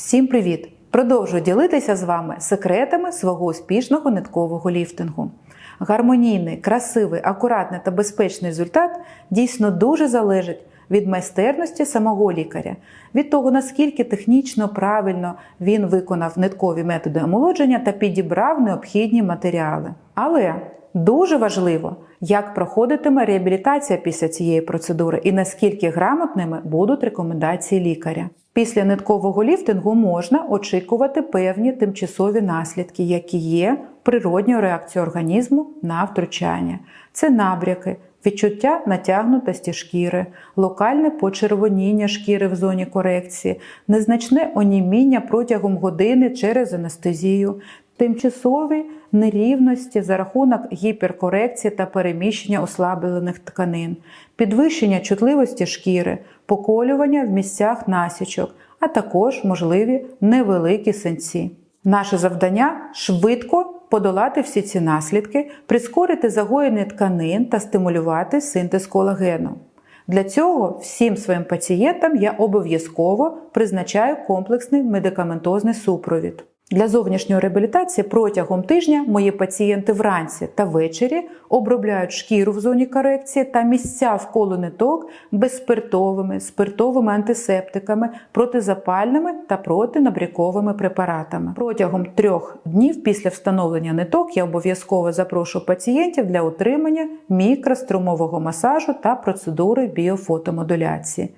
Всім привіт! Продовжую ділитися з вами секретами свого успішного ниткового ліфтингу. Гармонійний, красивий, акуратний та безпечний результат дійсно дуже залежить від майстерності самого лікаря, від того, наскільки технічно правильно він виконав ниткові методи омолодження та підібрав необхідні матеріали. Але дуже важливо, як проходитиме реабілітація після цієї процедури і наскільки грамотними будуть рекомендації лікаря. Після ниткового ліфтингу можна очікувати певні тимчасові наслідки, які є природньою реакцією організму на втручання. Це набряки, відчуття натягнутості шкіри, локальне почервоніння шкіри в зоні корекції, незначне оніміння протягом години через анестезію, тимчасові нерівності за рахунок гіперкорекції та переміщення ослаблених тканин, підвищення чутливості шкіри, поколювання в місцях насічок, а також можливі невеликі синці. Наше завдання швидко подолати всі ці наслідки, прискорити загоєння тканин та стимулювати синтез колагену. Для цього всім своїм пацієнтам я обов'язково призначаю комплексний медикаментозний супровід. Для зовнішньої реабілітації протягом тижня мої пацієнти вранці та ввечері обробляють шкіру в зоні корекції та місця вколо ниток безспиртовими, спиртовими антисептиками, протизапальними та протинабряковими препаратами. Протягом трьох днів після встановлення ниток я обов'язково запрошую пацієнтів для отримання мікрострумового масажу та процедури біофотомодуляції.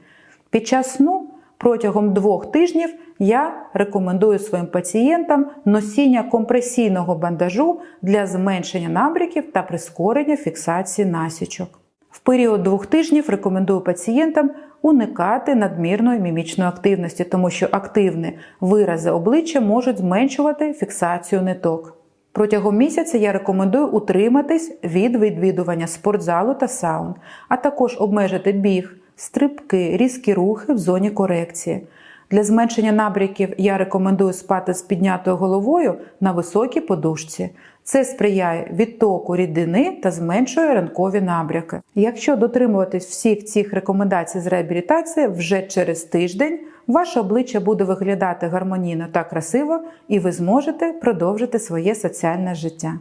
Під час сну протягом двох тижнів я рекомендую своїм пацієнтам носіння компресійного бандажу для зменшення набряків та прискорення фіксації насічок. В період двох тижнів рекомендую пацієнтам уникати надмірної мімічної активності, тому що активні вирази обличчя можуть зменшувати фіксацію ниток. Протягом місяця я рекомендую утриматись від відвідування спортзалу та саун, а також обмежити біг, стрибки, різкі рухи в зоні корекції. Для зменшення набряків я рекомендую спати з піднятою головою на високій подушці. Це сприяє відтоку рідини та зменшує ранкові набряки. Якщо дотримуватись всіх цих рекомендацій з реабілітації, вже через тиждень ваше обличчя буде виглядати гармонійно та красиво, і ви зможете продовжити своє соціальне життя.